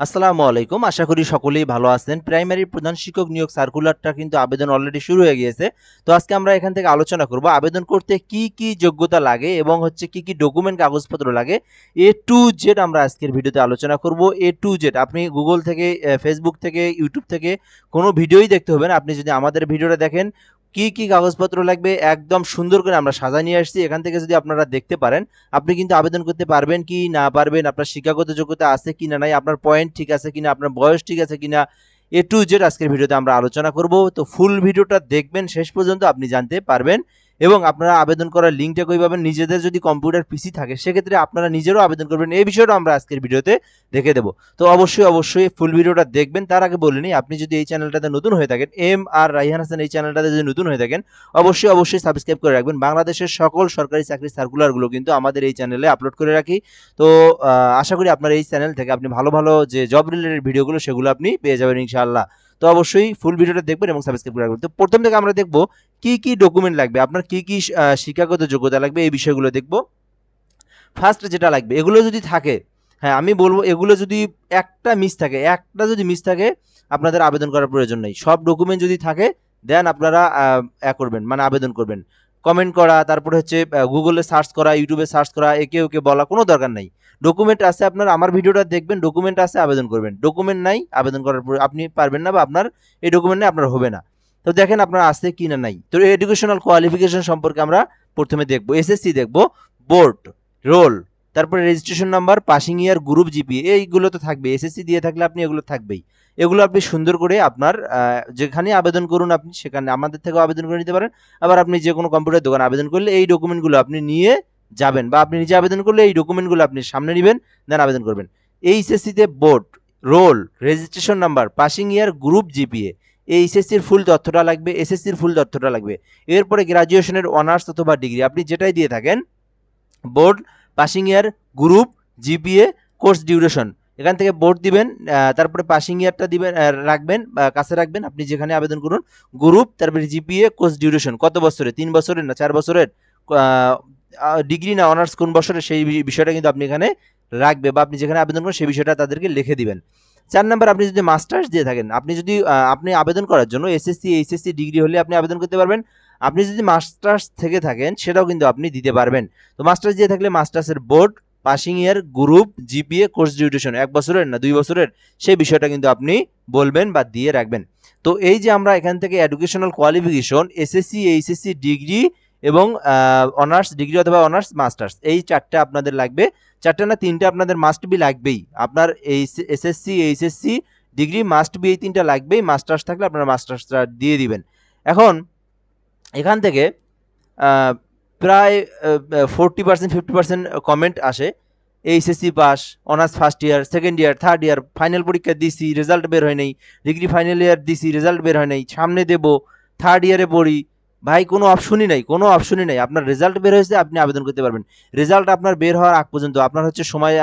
আসসালামু আলাইকুম। আশা করি সকলেই ভালো আছেন। প্রাইমারি প্রধান শিক্ষক নিয়োগ সার্কুলারটা কিন্তু আবেদন অলরেডি শুরু হয়ে গিয়েছে। তো আজকে আমরা এখান থেকে আলোচনা করব আবেদন করতে কি কি যোগ্যতা লাগে এবং হচ্ছে কি কি ডকুমেন্ট কাগজপত্র লাগে। এ টু জেড আমরা আজকের ভিডিওতে আলোচনা করব। এ টু জেড আপনি গুগল থেকে ফেসবুক থেকে ইউটিউব থেকে কোনো ভিডিওই দেখতে হবে না আপনি যদি আমাদের ভিডিওটা দেখেন কি কি কাগজপত্র লাগবে, একদম সুন্দর করে আমরা সাজা নিয়ে আসছি। এখান থেকে যদি আপনারা দেখতে পারেন, আপনি কিন্তু আবেদন করতে পারবেন কি না পারবেন, আপনার শিক্ষাগত যোগ্যতা আছে কি না নাই, আপনার পয়েন্ট ঠিক আছে কিনা আপনার বয়স ঠিক আছে কিনা এ টু জেড আজকের ভিডিওতে আমরা আলোচনা করব। তো ফুল ভিডিওটা দেখবেন, শেষ পর্যন্ত আপনি জানতে পারবেন। এবং আপনারা আবেদন করার লিঙ্কটা কই পাবেন? নিজেদের যদি কম্পিউটার পিসি থাকে, সেক্ষেত্রে আপনারা নিজেরও আবেদন করবেন। এই বিষয়টা আমরা আজকের ভিডিওতে দেখে দেবো। তো অবশ্যই অবশ্যই ফুল ভিডিওটা দেখবেন। তার আগে বলে নিই, আপনি যদি এই চ্যানেলটাতে নতুন হয়ে থাকেন, এম আর রাইহান হাসান এই চ্যানেলটাতে যদি নতুন হয়ে থাকেন, অবশ্যই অবশ্যই সাবস্ক্রাইব করে রাখবেন। বাংলাদেশের সকল সরকারি চাকরি সার্কুলারগুলো কিন্তু আমাদের এই চ্যানেলে আপলোড করে রাখি। তো আশা করি আপনার এই চ্যানেল থেকে আপনি ভালো ভালো যে জব রিলেটেড ভিডিওগুলো, সেগুলো আপনি পেয়ে যাবেন ইনশাআল্লাহ। তো অবশ্যই ফুল ভিডিওটা দেখবেন এবং সাবস্ক্রাইব করে রাখবেন। তো প্রথম থেকে আমরা দেখব কি কি ডকুমেন্ট লাগবে, আপনার কি কি শিক্ষাগত যোগ্যতা লাগবে, এই বিষয়গুলো দেখব। ফার্স্ট যেটা লাগবে, এগুলো যদি থাকে হ্যাঁ আমি বলব এগুলো যদি একটা মিস থাকে, একটা যদি মিস থাকে, আপনাদের আবেদন করার প্রয়োজন নেই। সব ডকুমেন্ট যদি থাকে দেন আপনারা এ করবেন মানে আবেদন করবেন। কমেন্ট করা, তারপরে হচ্ছে গুগলে সার্চ করা ইউটিউবে সার্চ করা একে ওকে বলা কোনো দরকার নাই। ডকুমেন্ট আছে আপনার, আমার ভিডিওটা দেখবেন ডকুমেন্ট আছে, আবেদন করবেন। ডকুমেন্ট নাই, আবেদন করার পর আপনি পারবেন না বা আপনার, এই ডকুমেন্ট নেই আপনার হবে না। তো দেখেন আপনার আছে কি না নাই। তো এডুকেশনাল কোয়ালিফিকেশন সম্পর্কে আমরা প্রথমে দেখব। এসএসসি দেখব। বোর্ড রোল তারপরে registration number passing year group GP এইগুলো তো থাকবে এসএসসি দিয়ে থাকলে আপনি এগুলো থাকবেই। এগুলো আপনি সুন্দর করে আপনার যেখানে আবেদন করুন আপনি, সেখানে আমাদের থেকেও আবেদন করে নিতে পারেন। আবার আপনি যে কোনো কম্পিউটার দোকানে আবেদন করলে এই ডকুমেন্টগুলো আপনি নিয়ে যাবেন বা আপনি নিজে আবেদন করলে এই ডকুমেন্টগুলো আপনি সামনে নেবেন দেন আবেদন করবেন। এইচএসসিতে board roll registration number passing year group GPA এই এইচএসসির ফুল তথ্যটা লাগবে, এসএসসির ফুল তথ্যটা লাগবে। এরপরে গ্রাজুয়েশনের অনার্স অথবা ডিগ্রি আপনি যেটাই দিয়ে থাকেন board passing year group GPA course duration এখান থেকে বোর্ড দিবেন তারপরে পাসিং ইয়ারটা দিবেন রাখবেন কাছে রাখবেন, আপনি যেখানে আবেদন করুন গ্রুপ তারপরে জিপিএ কোর্স ডিউরেশন কত বছরের? তিন বছরের না চার বছরের? ডিগ্রি না অনার্স কোন বছরে সেই বিষয়টা কিন্তু আপনি এখানে রাখবে বা আপনি যেখানে আবেদন করেন সেই বিষয়টা তাদেরকে লিখে দিবেন। চার নাম্বার, আপনি যদি মাস্টার্স দিয়ে থাকেন, আপনি যদি আপনি আবেদন করার জন্য এসএসসি এইচএসসি ডিগ্রি হলে আপনি আবেদন করতে পারবেন। আপনি যদি মাস্টার্স থেকে থাকেন, সেটাও কিন্তু আপনি দিতে পারবেন। তো মাস্টার্স দিয়ে থাকলে মাস্টার্সের board passing year group GPA course duration এক বছরের না দুই বছরের, সেই বিষয়টা কিন্তু আপনি বলবেন বা দিয়ে রাখবেন। তো এই যে আমরা এখান থেকে educational qualification SSC HSC degree এবং অনার্স ডিগ্রি অথবা অনার্স মাস্টার্স এই চারটে আপনাদের লাগবে। চারটে না তিনটে আপনাদের মাস্ট বি লাগবেই। আপনার এই SSC HSC degree must be এই তিনটা লাগবেই। মাস্টার্স থাকলে আপনারা মাস্টার্সটা দিয়ে দিবেন। এখন, এখান থেকে প্রায় forty percent fifty percent comment আসে। HSC pass honours first year second year third year final পরীক্ষা দিছি রেজাল্ট বের হয় নাই। ডিগ্রি ফাইনাল ইয়ার দিছি রেজাল্ট বের হয় নাই। সামনে দেব থার্ড ইয়ারে পড়ি। ভাই, কোনো অপশনই নাই, কোনো অপশনই নাই। আপনার রেজাল্ট বের হয়েছে, আপনি আবেদন করতে পারবেন। রেজাল্ট আপনার বের হওয়ার আগ পর্যন্ত, আপনার হচ্ছে সময়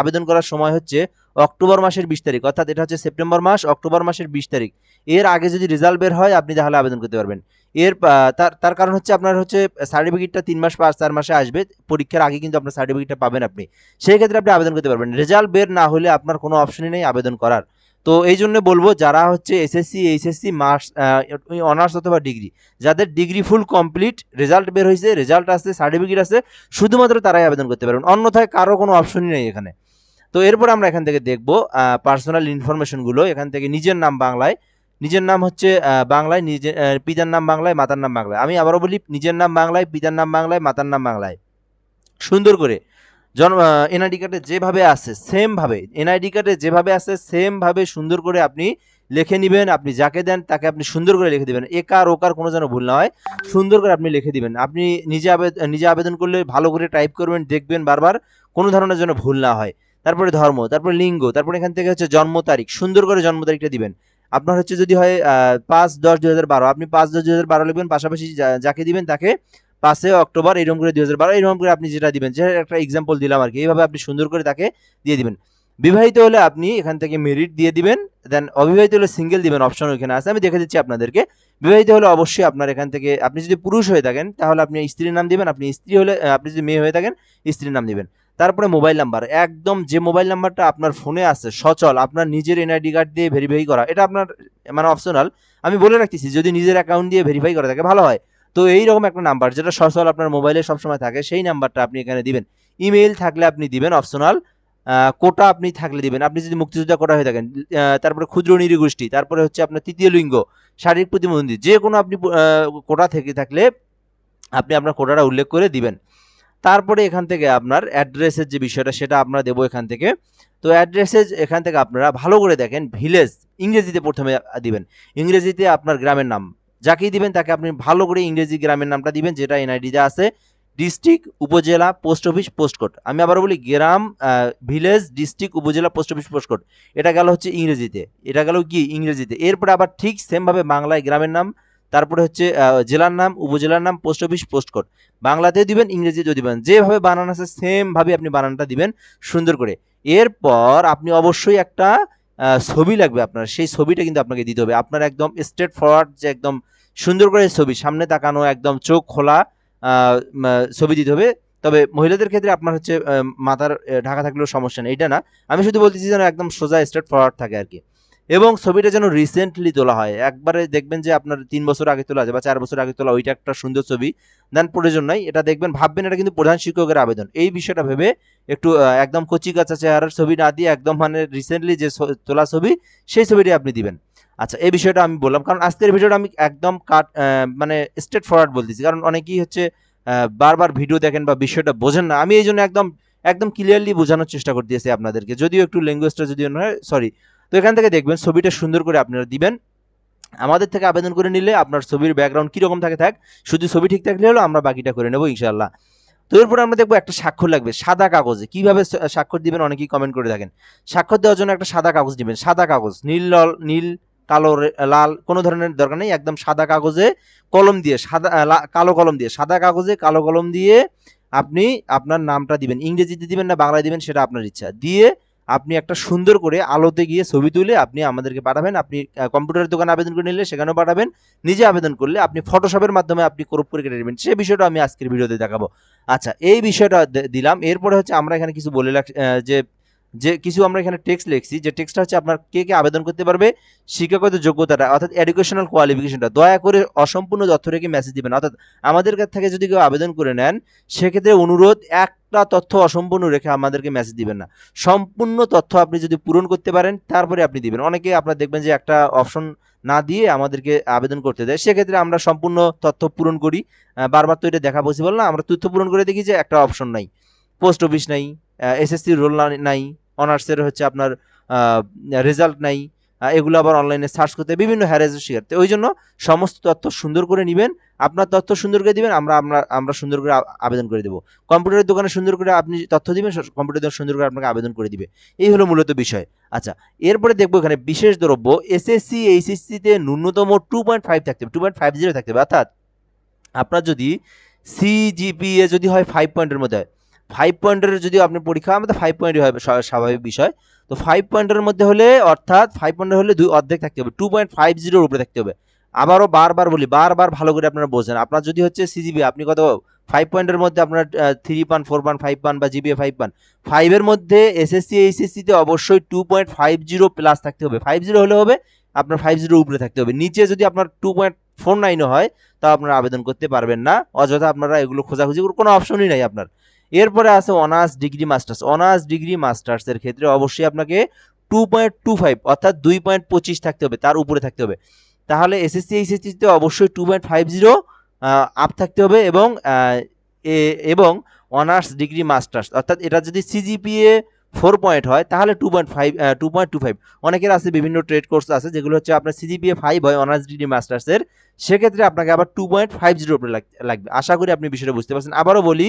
আবেদন করার সময় হচ্ছে অক্টোবর মাসের বিশ তারিখ, অর্থাৎ এটা হচ্ছে সেপ্টেম্বর মাস, অক্টোবর মাসের বিশ তারিখ। এর আগে যদি রেজাল্ট বের হয়, আপনি তাহলে আবেদন করতে পারবেন। এর তার তার কারণ হচ্ছে আপনার হচ্ছে সার্টিফিকেটটা তিন মাস পাঁচ, চার মাসে আসবে, পরীক্ষার আগে কিন্তু আপনার সার্টিফিকেটটা পাবেন আপনি। সেই ক্ষেত্রে আপনি আবেদন করতে পারবেন। রেজাল্ট বের না হলে আপনার কোনো অপশনই নেই আবেদন করার। তো এই জন্য বলব যারা হচ্ছে এসএসসি এইচএসসি মাস অনার্স অথবা ডিগ্রি যাদের ডিগ্রি ফুল কমপ্লিট রেজাল্ট বের হয়েছে রেজাল্ট আছে সার্টিফিকেট আছে শুধুমাত্র তারাই আবেদন করতে পারবেন। অন্যথায় কারও কোনো অপশনই নেই এখানে। তো এরপর আমরা এখান থেকে দেখব পার্সোনাল ইনফরমেশনগুলো এখান থেকে নিজের নাম বাংলায়। নিজের নাম হচ্ছে বাংলায় নিজের পিতার নাম বাংলায়, মাতার নাম বাংলায়। আমি আবারও বলি, নিজের নাম বাংলায়, পিতার নাম বাংলায়, মাতার নাম বাংলায়। সুন্দর করে। জন্ম এনআইডি কার্ডে যেভাবে আছে সেম ভাবে এনআইডি কার্ডে যেভাবে আছে সেম ভাবে সুন্দর করে আপনি লিখে নেবেন, আপনি যাকে দেন তাকে আপনি সুন্দর করে লিখে দিবেন। একার ওকার কোনো যেন ভুল না হয়, সুন্দর করে আপনি লিখে দিবেন। আপনি নিজে আবেদন নিজে আবেদন করলে ভালো করে টাইপ করবেন, দেখবেন বারবার কোনো ধরনের যেন ভুল না হয়। তারপরে ধর্ম, তারপরে লিঙ্গ, তারপরে এখান থেকে হচ্ছে জন্ম তারিখ, সুন্দর করে জন্ম তারিখটা দিবেন। আপনার হচ্ছে যদি হয় পাঁচ দশ দু হাজার বারো, আপনি পাঁচ দশ দু হাজার বারো লিখবেন, পাশাপাশি যাকে দিবেন তাকে পাঁচে অক্টোবর এরকম করে দুই হাজার বারো, এরকম করে আপনি যেটা দিবেন, যে একটা এক্সাম্পল দিলাম আর কি, এইভাবে আপনি সুন্দর করে তাকে দিয়ে দিবেন। বিবাহিত হলে আপনি এখান থেকে মেরিট দিয়ে দিবেন দেন অবিবাহিত হলে সিঙ্গেল দিবেন অপশন ওইখানে আছে, আমি দেখে দিচ্ছি আপনাদেরকে। বিবাহিত হলে অবশ্যই আপনার এখান থেকে, আপনি যদি পুরুষ হয়ে থাকেন, তাহলে আপনি স্ত্রীর নাম দিবেন, আপনি স্ত্রী হলে আপনি যদি মেয়ে হয়ে থাকেন, স্ত্রীর নাম দিবেন। তারপরে মোবাইল নাম্বার একদম যে মোবাইল নাম্বারটা আপনার ফোনে আছে, সচল, আপনার নিজের এনআইডি কার্ড দিয়ে ভেরিফাই করা, এটা আপনার মানে অপশনাল আমি বলে রাখতেছি, যদি নিজের অ্যাকাউন্ট দিয়ে ভেরিফাই করা থাকে, ভালো হয়। তো এইরকম একটা নাম্বার যেটা সচল আপনার মোবাইলে সবসময় থাকে, সেই নাম্বারটা আপনি এখানে দিবেন। ইমেইল থাকলে আপনি দিবেন অপশনাল কোটা আপনি থাকলে দিবেন। আপনি যদি মুক্তিযোদ্ধা কোটা হয়ে থাকেন তারপরে ক্ষুদ্র নিরীগোষ্ঠী তারপরে হচ্ছে আপনার তৃতীয় লিঙ্গ, শারীরিক প্রতিবন্ধী, যে কোনো আপনি কোটা থেকে থাকলে আপনি আপনার কোটাটা উল্লেখ করে দিবেন। তারপরে এখান থেকে আপনার অ্যাড্রেসের যে বিষয়টা, সেটা আপনারা দেবো এখান থেকে। তো অ্যাড্রেসে এখান থেকে আপনারা ভালো করে দেখেন ভিলেজ ইংরেজিতে প্রথমে দিবেন। ইংরেজিতে আপনার গ্রামের নাম যাকেই দিবেন, তাকে আপনি ভালো করে ইংরেজি গ্রামের নামটা দিবেন, যেটা এনআইডিতে আছে। District upazila post office postcode আমি আবার বলি, গ্রাম village district upazila post office postcode এটা গেল হচ্ছে ইংরেজিতে। এটা গেল কি? ইংরেজিতে। এরপরে আবার ঠিক সেমভাবে বাংলায় গ্রামের নাম, তারপরে হচ্ছে জেলার নাম, উপজেলার নাম পোস্ট অফিস পোস্টকোড বাংলাতেও দিবেন, ইংরেজিতেও দিবেন। যেভাবে বানান আছে, সেমভাবে আপনি বানানটা দিবেন, সুন্দর করে। এরপর আপনি অবশ্যই একটা ছবি লাগবে আপনার। সেই ছবিটা কিন্তু আপনাকে দিতে হবে। আপনার একদম স্ট্রেট ফরওয়ার্ড যে একদম সুন্দর করে ছবি, সামনে তাকানো, একদম চোখ খোলা ছবি দিতে হবে। তবে মহিলাদের ক্ষেত্রে আপনার হচ্ছে মাথার ঢাকা থাকলেও সমস্যা নেই। এটা না। আমি শুধু বলতেছি যেন একদম সোজা স্ট্রেট ফরওয়ার্ড থাকে আর কি। এবং ছবিটা যেন রিসেন্টলি তোলা হয়। একবারে দেখবেন যে আপনার তিন বছর আগে তোলা আছে বা চার বছর আগে তোলা, ওইটা একটা সুন্দর ছবি। দেন প্রয়োজন নাই, এটা দেখবেন, ভাববেন এটা কিন্তু প্রধান শিক্ষকের আবেদন। এই বিষয়টা ভেবে একটু একদম কচি কাঁচা চেহারার ছবি না দিয়ে, একদম মানে রিসেন্টলি যে তোলা ছবি, সেই ছবিটি আপনি দিবেন। আচ্ছা এই বিষয়টা আমি বললাম, কারণ আজকের ভিডিওটা আমি একদম কাট মানে স্ট্রেট ফরওয়ার্ড বলতেছি। কারণ অনেকেই হচ্ছে বারবার ভিডিও দেখেন বা বিষয়টা বোঝেন না। আমি এই জন্য একদম একদম ক্লিয়ারলি বোঝানোর চেষ্টা করতেছি আপনাদেরকে। যদিও একটু ল্যাঙ্গুয়েজটা যদিও নয় সরি তো এখান থেকে দেখবেন ছবিটা সুন্দর করে আপনারা দিবেন। আমাদের থেকে আবেদন করে নিলে আপনার ছবির ব্যাকগ্রাউন্ড কীরকম থাকে থাক, শুধু ছবি ঠিক থাকলে হলো আমরা বাকিটা করে নেব ইনশাল্লাহ তো এরপর আমরা দেখব একটা স্বাক্ষর লাগবে, সাদা কাগজে। কীভাবে স্বাক্ষর দিবেন অনেকেই কমেন্ট করে থাকেন স্বাক্ষর দেওয়ার জন্য একটা সাদা কাগজ দিবেন, সাদা কাগজ, নীল, লাল, নীল, কালো লাল, কোনো ধরনের দরকার নেই, একদম সাদা কাগজে কলম দিয়ে, সাদা কালো কলম দিয়ে, সাদা কাগজে কালো কলম দিয়ে আপনি আপনার নামটা দিবেন, ইংরেজিতে দিবেন না, বাংলায় দিবেন, সেটা আপনার ইচ্ছা। দিয়ে আপনি একটা সুন্দর করে আলোতে গিয়ে ছবি তুলে আপনি আমাদেরকে পাঠাবেন। আপনি কম্পিউটারের দোকানে আবেদন করে নিলে সেখানেও পাঠাবেন। নিজে আবেদন করলে আপনি ফটোশপের মাধ্যমে আপনি ক্রপ করে কেটে নেবেন। সে বিষয়টা আমি আজকের ভিডিওতে দেখাবো। আচ্ছা এই বিষয়টা দিলাম। এরপরে হচ্ছে আমরা এখানে কিছু বলে যে যে কিছু আমরা এখানে টেক্সট লিখছি, যে টেক্সটটা হচ্ছে আপনার কে কে আবেদন করতে পারবে, শিক্ষাগত যোগ্যতাটা, অর্থাৎ এডুকেশনাল কোয়ালিফিকেশনটা দয়া করে অসম্পূর্ণ তথ্য রেখে মেসেজ দিবেন। অর্থাৎ আমাদের কাছ থেকে যদি কেউ আবেদন করে নেন, সেক্ষেত্রে অনুরোধ, একটা তথ্য অসম্পূর্ণ রেখে আমাদেরকে মেসেজ দিবেন না। সম্পূর্ণ তথ্য আপনি যদি পূরণ করতে পারেন, তারপরে আপনি দিবেন। অনেকে আপনারা দেখবেন যে একটা অপশন না দিয়ে আমাদেরকে আবেদন করতে দেয়। সেক্ষেত্রে আমরা সম্পূর্ণ তথ্য পূরণ করি। বারবার তো এটা দেখা পসিবল না। আমরা তথ্য পূরণ করে দেখি যে একটা অপশন নাই। পোস্ট অফিস নাই এসএসসি রোল নাই, অনার্সের হচ্ছে আপনার রেজাল্ট নাই এগুলো আবার অনলাইনে সার্চ করতে বিভিন্ন হ্যারেজের শিকার। তো ওই জন্য সমস্ত তথ্য সুন্দর করে নেবেন, আপনার তথ্য সুন্দর করে দিবেন, আমরা আমরা আমরা সুন্দর করে আবেদন করে দেবো। কম্পিউটারের দোকানে সুন্দর করে আপনি তথ্য দিবেন কম্পিউটার দোকান সুন্দর করে আপনাকে আবেদন করে দিবে। এই হলো মূলত বিষয়। আচ্ছা এরপরে দেখব এখানে বিশেষ দ্রব্য এসএসসি এইচএসসিতে ন্যূনতম টু পয়েন্ট ফাইভ থাকতে হবে টু পয়েন্ট ফাইভ জিরো থাকতে হবে, অর্থাৎ আপনার যদি সিজিপিএ যদি হয় ফাইভ পয়েন্টের মধ্যে হয় ফাইভ পয়েন্টের যদি আপনি পরীক্ষা, আমাদের ফাইভ পয়েন্টই হবে স্বাভাবিক বিষয়। তো ফাইভ পয়েন্টের মধ্যে হলে, অর্থাৎ ফাইভ পয়েন্টের হলে দুই অর্ধেক থাকতে হবে টু পয়েন্ট ফাইভ জিরোর উপরে থাকতে হবে। আবারও বারবার বলি, বারবার ভালো করে আপনারা বোঝেন। আপনার যদি হচ্ছে সিজিবি আপনি কত ফাইভ পয়েন্টের মধ্যে আপনার থ্রি পান ফোর পান ফাইভ পান বা জিবিএ ফাইভ পান ফাইভের মধ্যে এসএসসি এইচএসসিতে অবশ্যই two point five zero plus থাকতে হবে। ফাইভ জিরো হলে হবে, আপনার ফাইভ জিরোর উপরে থাকতে হবে। নিচে যদি আপনার টু পয়েন্ট ফোর নাইনও হয়, তাও আপনারা আবেদন করতে পারবেন না। অযথা আপনারা এগুলো খোঁজাখুঁজি কোনো অপশনই নাই আপনার। এরপরে আছে honours degree masters. Honours degree মাস্টার্সের ক্ষেত্রে অবশ্যই আপনাকে টু পয়েন্ট টু ফাইভ অর্থাৎ দুই পয়েন্ট পঁচিশ থাকতে হবে, তার উপরে থাকতে হবে। তাহলে এসএসসি এইচএসসিতে অবশ্যই two point five zero up থাকতে হবে এবং এবং অনার্স ডিগ্রি মাস্টার্স। অর্থাৎ এটা যদি সিজিপিএ ফোর পয়েন্ট হয়, তাহলে two point five two point two five অনেকের আছে বিভিন্ন ট্রেড কোর্স আছে, যেগুলো হচ্ছে আপনার সিজিপিএ ফাইভ হয়, অনার্স ডিগ্রি মাস্টার্সের। সেক্ষেত্রে আপনাকে আবার টু পয়েন্ট ফাইভ জিরো লাগবে। আশা করি আপনি বিষয়টা বুঝতে পারছেন। আবারও বলি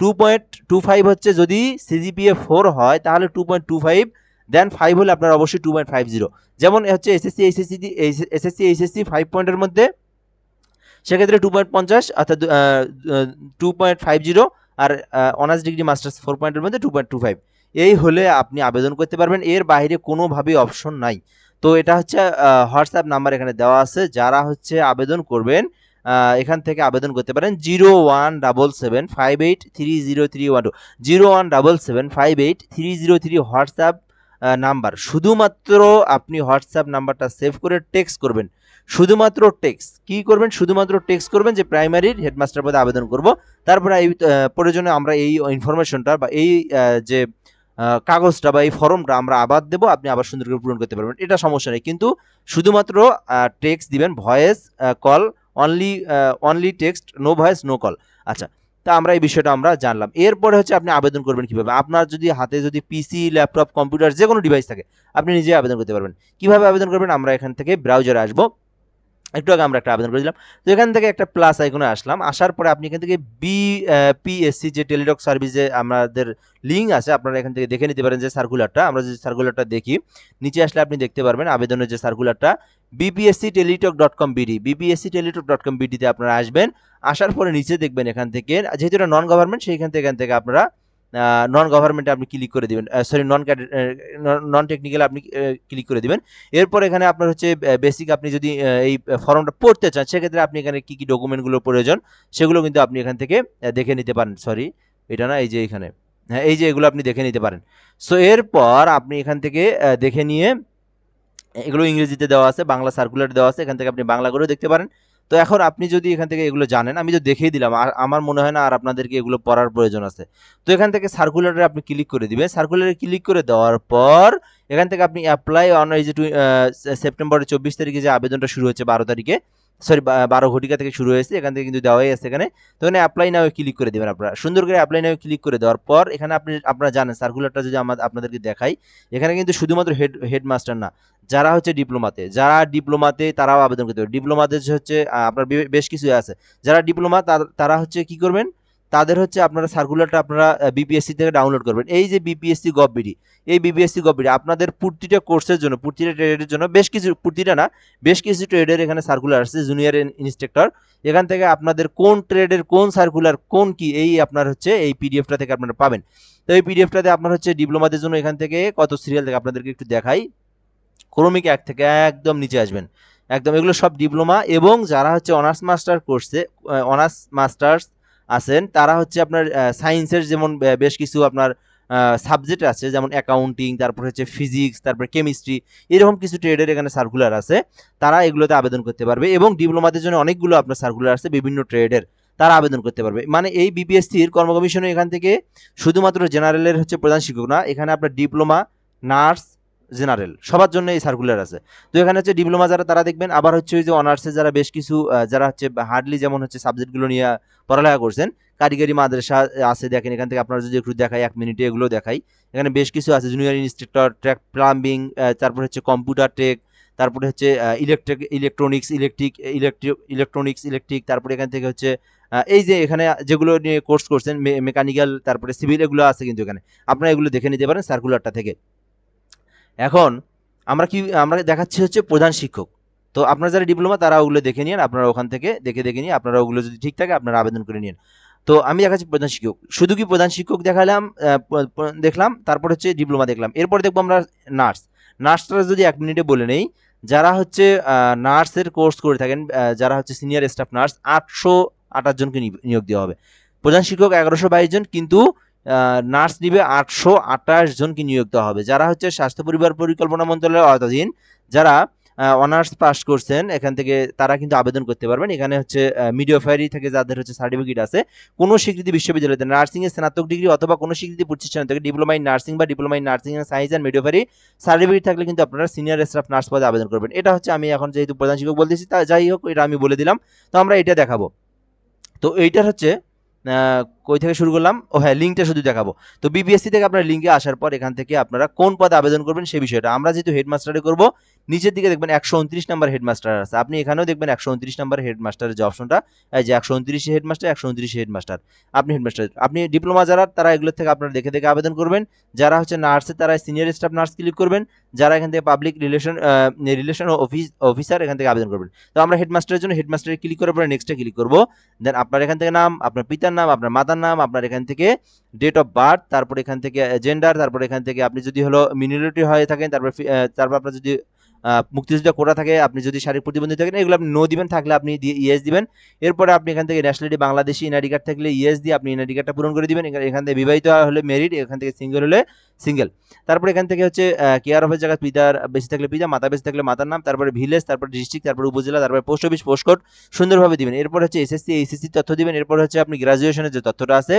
টু পয়েন্ট টু ফাইভ হচ্ছে যদি সিজিপিএ ফোর হয়, তাহলে two point two five then five হলে আপনার অবশ্যই টু পয়েন্ট ফাইভ জিরো যেমন হচ্ছে SSC HSC SSC HSC five পয়েন্টের মধ্যে, সেক্ষেত্রে টু পয়েন্ট পঞ্চাশ অর্থাৎ টু পয়েন্ট ফাইভ জিরো আর অনার্স ডিগ্রি মাস্টার্স ফোর পয়েন্টের মধ্যে টু পয়েন্ট টু ফাইভ এই হলে আপনি আবেদন করতে পারবেন, এর বাইরে কোনোভাবেই অপশন নাই। তো এটা হচ্ছে হোয়াটসঅ্যাপ নাম্বার এখানে দেওয়া আছে, যারা হচ্ছে আবেদন করবেন এখান থেকে আবেদন করতে পারেন zero one double seven five eight three zero three one two. Zero one double seven five eight three zero three WhatsApp number. শুধুমাত্র আপনি হোয়াটসঅ্যাপ নাম্বারটা সেভ করে টেক্সট করবেন। শুধুমাত্র টেক্সট। কি করবেন? শুধুমাত্র টেক্সট করবেন যে প্রাইমারির হেডমাস্টার পদে আবেদন করব। তারপরে এই প্রয়োজনে আমরা এই ইনফরমেশনটা বা এই যে কাগজটা বা এই ফর্মটা আমরা আবার দেবো। আপনি আবার সুন্দর করে পূরণ করতে পারবেন। এটা সমস্যা নেই। কিন্তু শুধুমাত্র টেক্সট দিবেন, voice call only only text no voice no call আচ্ছা তা আমরা এই বিষয়টা আমরা জানলাম। এরপরে হচ্ছে আপনি আবেদন করবেন কীভাবে? আপনার যদি হাতে যদি পিসি ল্যাপটপ কম্পিউটার যে কোনো ডিভাইস থাকে, আপনি নিজে আবেদন করতে পারবেন। কীভাবে আবেদন করবেন? আমরা এখান থেকে ব্রাউজারে আসব। একটু আগে আমরা একটা আবেদন করেছিলাম। তো এখান থেকে একটা প্লাস আইকনে আসলাম। আসার পরে আপনি এখান থেকে বি পিএসসি যে টেলিটক সার্ভিস আমাদের লিঙ্ক আছে, আপনারা এখান থেকে দেখে নিতে পারেন যে সার্কুলারটা আমরা যে সার্কুলারটা দেখি, নিচে আসলে আপনি দেখতে পারবেন আবেদনের যে সার্কুলারটা BPSC Teletalk dot com BD BPSC Teletalk dot com বিডিতে আপনারা আসবেন। আসার পরে নিচে দেখবেন এখান থেকে, যেহেতু এটা নন গভর্নমেন্ট সেইখান থেকে এখান থেকে আপনারা নন গভর্নমেন্টে আপনি ক্লিক করে দিবেন। সরি নন নন টেকনিক্যাল আপনি ক্লিক করে দিবেন। এরপর এখানে আপনার হচ্ছে বেসিক আপনি যদি এই ফর্মটা পড়তে চান, সেক্ষেত্রে আপনি এখানে কী কী ডকুমেন্টগুলো প্রয়োজন, সেগুলো কিন্তু আপনি এখান থেকে দেখে নিতে পারেন। সরি এটা না, এই যে এখানে। হ্যাঁ এই যে এগুলো আপনি দেখে নিতে পারেন। সো এরপর আপনি এখান থেকে দেখে নিয়ে, এগুলো ইংরেজিতে দেওয়া আছে, বাংলা সার্কুলার দেওয়া আছে, এখান থেকে আপনি বাংলা করেও দেখতে পারেন। তো এখন আপনি যদি এখান থেকে এগুলো জানেন, আমি তো দেখেই দিলাম, আর আমার মনে হয় না আর আপনাদেরকে এগুলো পড়ার প্রয়োজন আছে। তো এখান থেকে সার্কুলারে আপনি ক্লিক করে দিবেন। সার্কুলারে ক্লিক করে দেওয়ার পর এখান থেকে আপনি অ্যাপ্লাই অন এই যে সেপ্টেম্বরের চব্বিশ তারিখে যে আবেদনটা শুরু হচ্ছে বারো তারিখে সরি বারো ঘটিকা থেকে শুরু হয়েছে, এখান থেকে কিন্তু দেওয়াই আছে এখানে। তো এখানে অ্যাপ্লাই নাও ক্লিক করে দেবেন আপনারা। সুন্দর করে অ্যাপ্লাই নাও ক্লিক করে দেওয়ার পর এখানে আপনি, আপনারা জানেন সার্কুলারটা যদি আমার আপনাদেরকে দেখাই, এখানে কিন্তু শুধুমাত্র হেড হেডমাস্টার না। যারা হচ্ছে ডিপ্লোমাতে, যারা ডিপ্লোমাতে তারাও আবেদন করতে পারবে। ডিপ্লোমাতে হচ্ছে আপনার বেশ কিছু আছে। যারা ডিপ্লোমা, তারা হচ্ছে কি করবেন? তাদের হচ্ছে আপনারা সার্কুলারটা আপনারা বিপিএসসি থেকে ডাউনলোড করবেন। এই যে বিপিএসসি গভবিডি এই বিপিএসসি গভবিডি আপনাদের প্রতিটা কোর্সের জন্য, প্রতিটা ট্রেডের জন্য বেশ কিছু, প্রতিটা না, বেশ কিছু ট্রেডের এখানে সার্কুলার আসছে জুনিয়র ইনস্ট্রাক্টর এখান থেকে আপনাদের কোন ট্রেডের কোন সার্কুলার কোন কি, এই আপনার হচ্ছে, এই পিডিএফটা থেকে আপনারা পাবেন। তো এই পিডিএফটাতে আপনার হচ্ছে ডিপ্লোমাদের জন্য এখান থেকে কত সিরিয়াল থেকে আপনাদেরকে একটু দেখাই। ক্রমিক এক থেকে একদম নিচে আসবেন। একদম এগুলো সব ডিপ্লোমা এবং যারা হচ্ছে অনার্স মাস্টার কোর্সে অনার্স মাস্টার্স আছেন, তারা হচ্ছে আপনার সায়েন্সের যেমন বেশ কিছু আপনার সাবজেক্ট আছে, যেমন অ্যাকাউন্টিং, তারপর হচ্ছে ফিজিক্স, তারপর কেমিস্ট্রি, এরকম কিছু ট্রেডের এখানে সার্কুলার আছে, তারা এগুলোতে আবেদন করতে পারবে এবং ডিপ্লোমাদের জন্য অনেকগুলো আপনার সার্কুলার আছে বিভিন্ন ট্রেডের, তারা আবেদন করতে পারবে। মানে এই বিপিএসসির কর্ম কমিশনে এখান থেকে শুধুমাত্র জেনারেলের হচ্ছে প্রধান শিক্ষক না, এখানে আপনার ডিপ্লোমা, নার্স জেনারেল, সবার জন্য এই সার্কুলার আছে। তো এখানে হচ্ছে ডিপ্লোমা যারা, তারা দেখবেন, আবার হচ্ছে ওই যে অনার্সে যারা বেশ কিছু যারা হচ্ছে হার্ডলি যেমন হচ্ছে সাবজেক্টগুলো নিয়ে পড়ালেখা করছেন, কারিগরি মাদ্রাসা আছে, দেখেন এখান থেকে আপনারা যদি একটু দেখাই, এক মিনিটে এগুলো দেখাই। এখানে বেশ কিছু আছে জুনিয়র ইনস্ট্রাক্টর ট্র্যাক প্লাম্বিং তারপর হচ্ছে কম্পিউটার টেক তারপরে হচ্ছে electric electronics electric electric electronics electric তারপরে এখান থেকে হচ্ছে এই যে এখানে যেগুলো নিয়ে কোর্স করছেন মেকানিক্যাল তারপরে সিভিল এগুলো আছে কিন্তু এখানে। আপনারা এগুলো দেখে নিতে পারেন সার্কুলারটা থেকে। এখন আমরা কি, আমরা দেখাচ্ছি হচ্ছে প্রধান শিক্ষক। তো আপনারা যারা ডিপ্লোমা, তারা ওগুলো দেখে নিন আপনারা ওখান থেকে দেখে দেখে নিয়ে আপনারা ওগুলো যদি ঠিক থাকে, আপনারা আবেদন করে নিন তো আমি দেখাচ্ছি প্রধান শিক্ষক। শুধু কি প্রধান শিক্ষক দেখালাম দেখলাম, তারপর হচ্ছে ডিপ্লোমা দেখলাম। এরপর দেখব আমরা নার্স। নার্সটা যদি এক মিনিটে বলে নেই, যারা হচ্ছে নার্সের কোর্স করে থাকেন যারা হচ্ছে সিনিয়র স্টাফ নার্স, আটশো আঠাশ জনকে নিয়োগ দেওয়া হবে। প্রধান শিক্ষক এগারোশো বাইশ জন, কিন্তু নার্স নিবে আটশো আঠাশ জনকে নিয়োগ দেওয়া হবে। যারা হচ্ছে স্বাস্থ্য পরিবার পরিকল্পনা মন্ত্রণালয়ের আওতাধীন যারা অনার্স পাস করছেন, এখান থেকে তারা কিন্তু আবেদন করতে পারবেন। এখানে হচ্ছে মিডিওফারি থেকে যাদের হচ্ছে সার্টিফিকেট আছে, কোনো স্বীকৃতি বিশ্ববিদ্যালয়তে নার্সিং এর স্নাতক ডিগ্রি অথবা কোনো স্বীকৃতি প্রতিষ্ঠান থেকে ডিপ্লোমা ইন নার্সিং বা diploma in nursing and science and midwifery certificate থাকলে কিন্তু আপনারা সিনিয়র স্টাফ নার্স পদে আবেদন করবেন। এটা হচ্ছে আমি এখন যেহেতু প্রধান শিক্ষক বলতেছি, তা যাই হোক, এটা আমি বলে দিলাম। তো আমরা এটা দেখাবো। তো এইটার হচ্ছে কই থেকে শুরু করলাম? ও হ্যাঁ লিঙ্কটা শুধু দেখাবো। তো বিবিএসসি থেকে আপনার লিঙ্কে আসার পর এখান থেকে আপনারা কোন পদে আবেদন করবেন সেই বিষয়টা। আমরা যেহেতু হেডমাস্টারে করব, নিচের দিকে দেখবেন একশো উনত্রিশ নাম্বার হেডমাস্টার আছে। আপনি এখানেও দেখবেন একশো উনত্রিশ নাম্বার হেডমাস্টারের যে অপশনটা এই যে একশো উনত্রিশে হেডমাস্টার একশো উনত্রিশে হেডমাস্টার আপনি হেডমাস্টার আপনি ডিপ্লোমা যারা, তারা এগুলো থেকে আপনারা দেখে দেখে আবেদন করবেন। যারা হচ্ছে নার্সে তারা সিনিয়র স্টাফ নার্স ক্লিক করবেন। যারা এখান থেকে public relation relation office officer এখান থেকে আবেদন করবেন। তো আমরা হেডমাস্টারের জন্য হেডমাস্টারে ক্লিক করার পরে নেক্সটে ক্লিক করব। দেন আপনার এখান থেকে নাম, আপনার পিতার নাম, আপনার মাতার নাম, আপনার এখান থেকে ডেট অফ বার্থ তারপর এখান থেকে জেন্ডার তারপর এখান থেকে আপনি যদি হলো মিনিরিটি হয়ে থাকেন, তারপর তারপর আপনার যদি মুক্তিযোদ্ধা কোটা থাকে, আপনি যদি শারীরিক প্রতিবন্ধী থাকেন, এগুলো আপনি নো দিবেন, থাকলে আপনি ইয়েস দিবেন। এরপরে আপনি এখান থেকে ন্যাশনালিটি বাংলাদেশি এনআইডি কার্ড থাকলে ইয়েস দিয়ে আপনি এনআইডি কার্ডটা পূরণ করে দিবেন। এখান- থেকে বিবাহিত হলে মেরিট এখান থেকে সিঙ্গেল হলে সিঙ্গেল তারপরে এখান থেকে হচ্ছে কেয়ার অফের জায়গা পিতার বেশি থাকলে পিতা, মাতা বেশি থাকলে মাতার নাম, তারপরে ভিলেজ তারপরে ডিস্ট্রিক্ট তারপরে উপজেলা, তারপরে পোস্ট অফিস পোস্ট কোড সুন্দরভাবে দিবেন। এরপর হচ্ছে এসএসসি এইচএসসি তথ্য দিবেন। এরপর হচ্ছে আপনি গ্রাজুয়েশনের যে তথ্যটা আছে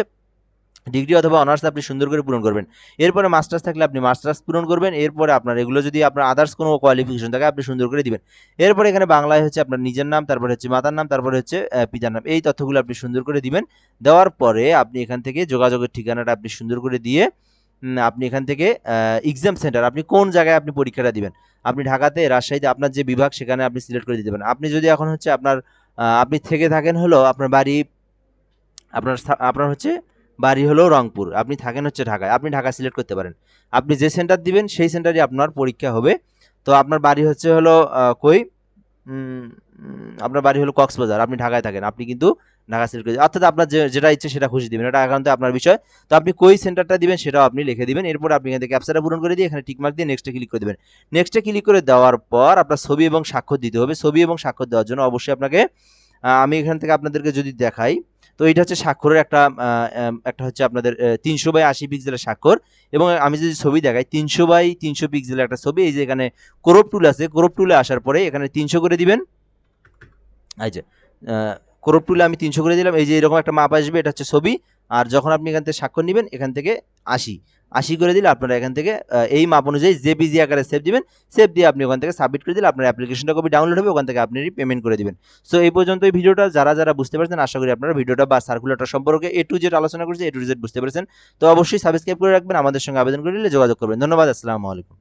ডিগ্রি অথবা অনার্স আপনি সুন্দর করে পূরণ করবেন। এরপরে মাস্টার্স থাকলে আপনি মাস্টার্স পূরণ করবেন। এরপরে আপনার এগুলো যদি আপনার আদার্স কোনো কোয়ালিফিকেশন থাকে, আপনি সুন্দর করে দিবেন। এরপরে এখানে বাংলায় হচ্ছে আপনার নিজের নাম, তারপরে হচ্ছে মাতার নাম, তারপরে হচ্ছে পিতার নাম। এই তথ্যগুলো আপনি সুন্দর করে দিবেন। দেওয়ার পরে আপনি এখান থেকে যোগাযোগের ঠিকানাটা আপনি সুন্দর করে দিয়ে আপনি এখান থেকে এক্সাম সেন্টার আপনি কোন জায়গায় আপনি পরীক্ষাটা দিবেন? আপনি ঢাকাতে, রাজশাহীতে, আপনার যে বিভাগ সেখানে আপনি সিলেক্ট করে দিতে পারেন। আপনি যদি এখন হচ্ছে আপনার আপনি থেকে থাকেন হলো আপনার বাড়ি, আপনার আপনার হচ্ছে বাড়ি হলো রংপুর। আপনি থাকেন হচ্ছে ঢাকায়। আপনি ঢাকা সিলেক্ট করতে পারেন। আপনি যে সেন্টার দিবেন, সেই সেন্টারে আপনার পরীক্ষা হবে। তো আপনার বাড়ি হচ্ছে হলো কই? আপনার বাড়ি হলো কক্সবাজার। আপনি ঢাকায় থাকেন। আপনি কিন্তু ঢাকা সিলেক্ট করে অর্থাৎ আপনার যেটা ইচ্ছে সেটা খুশি দিবেন। এটা একান্ত আপনার বিষয়। তো আপনি কই সেন্টারটা দিবেন, সেটাও আপনি লিখে দিবেন। এরপর আপনি এখান থেকে পূরণ করে দিয়ে এখানে টিকমার্ক দিয়ে নেক্সটে ক্লিক করে দেবেন। নেক্সটে ক্লিক করে দেওয়ার পর আপনার ছবি এবং স্বাক্ষর দিতে হবে। ছবি এবং স্বাক্ষর দেওয়ার জন্য অবশ্যই আপনাকে আমি এখান থেকে আপনাদেরকে যদি দেখাই তো এটা হচ্ছে স্বাক্ষরের একটা একটা হচ্ছে আপনাদের তিনশো বাই আশি পিক্সেলের স্বাক্ষর। এবং আমি যদি ছবি দেখাই, তিনশো বাই তিনশো পিক্সেলের একটা ছবি, এই যে এখানে ক্রোপ টুল আছে ক্রোপ টুলে আসার পরে এখানে তিনশো করে দিবেন। আচ্ছা ক্রপ টুলে আমি তিনশো করে দিলাম। এই যে এরকম একটা মাপ আসবে, এটা হচ্ছে ছবি। আর যখন আপনি এখান থেকে স্বাক্ষর নেবেন, এখান থেকে আশি। আশি করে দিলে আপনারা এখান থেকে এই মাপ অনুযায়ী জেপিজি আকারে সেভ দিবেন সেভ দিয়ে আপনি ওখান থেকে সাবমিট করে দিলে আপনার অ্যাপ্লিকেশনটা কপি ডাউনলোড হবে, ওখান থেকে আপনি পেমেন্ট করে দিবেন। সো এই পর্যন্ত এই ভিডিওটা যারা যারা বুঝতে পারছেন, আশা করি আপনারা ভিডিওটা বা সার্কুলারটা সম্পর্কে এ টু জেড আলোচনা করছি এ টু জেড বুঝতে পারছেন। তো অবশ্যই সাবস্ক্রাইব করে রাখবেন, আমাদের সঙ্গে আবেদন করে নিলে যোগাযোগ করবেন। ধন্যবাদ, আসসালামু আলাইকুম।